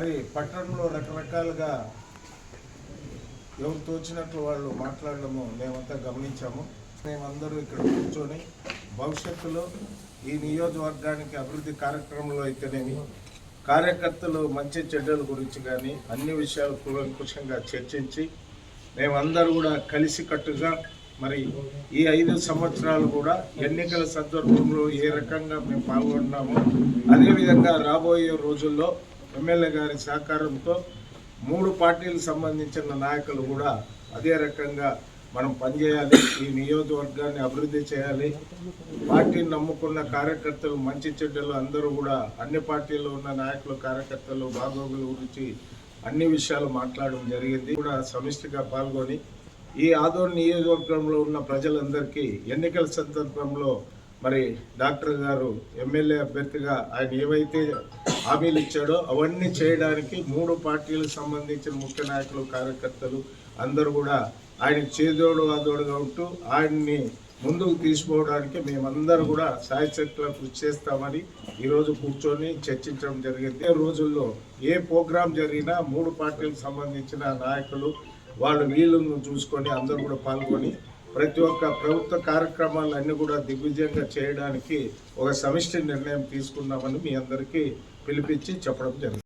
మరి పట్టణంలో రకరకాలుగా ఎవరు తోచినట్లు వాళ్ళు మాట్లాడడము మేమంతా గమనించాము. మేమందరూ ఇక్కడ కూర్చొని భవిష్యత్తులో ఈ నియోజకవర్గానికి అభివృద్ధి కార్యక్రమంలో అయితేనేమి కార్యకర్తలు మంచి చెడ్డల గురించి కానీ అన్ని విషయాలు కూలంకుషంగా చర్చించి మేమందరూ కూడా కలిసికట్టుగా మరి ఈ ఐదు సంవత్సరాలు కూడా ఎన్నికల సందర్భంలో ఏ రకంగా మేము పాల్గొన్నామో అదేవిధంగా రాబోయే రోజుల్లో ఎమ్మెల్యే గారి సహకారంతో మూడు పార్టీలకు సంబంధించిన నాయకులు కూడా అదే రకంగా మనం పనిచేయాలి ఈ నియోజకవర్గాన్ని అభివృద్ధి చేయాలి. పార్టీని నమ్ముకున్న కార్యకర్తలు మంచి చెడ్డలు అందరూ కూడా అన్ని పార్టీల్లో ఉన్న నాయకులు కార్యకర్తలు బాగోగుల గురించి అన్ని విషయాలు మాట్లాడడం జరిగింది. కూడా సమిష్టిగా పాల్గొని ఈ ఆదోర్ నియోజకవర్గంలో ఉన్న ప్రజలందరికీ ఎన్నికల సందర్భంలో మరి డాక్టర్ గారు ఎమ్మెల్యే అభ్యర్థిగా ఆయన ఏవైతే హామీలు ఇచ్చాడో అవన్నీ చేయడానికి మూడు పార్టీలకు సంబంధించిన ముఖ్య నాయకులు కార్యకర్తలు అందరూ కూడా ఆయన చేదోడు ఆదోడుగా ఉంటూ ఆయన్ని ముందుకు తీసుకోవడానికి మేమందరూ కూడా సాయశక్తిలో కృషి చేస్తామని ఈరోజు కూర్చొని చర్చించడం జరిగింది. రోజుల్లో ఏ ప్రోగ్రాం జరిగినా మూడు పార్టీలకు సంబంధించిన నాయకులు వాళ్ళు వీళ్ళను చూసుకొని అందరూ కూడా పాల్గొని ప్రతి ఒక్క ప్రభుత్వ కార్యక్రమాలు అన్ని కూడా దిగ్విజయంగా చేయడానికి ఒక సమిష్టి నిర్ణయం తీసుకున్నామని మీ అందరికీ పిలిపించి చెప్పడం జరిగింది.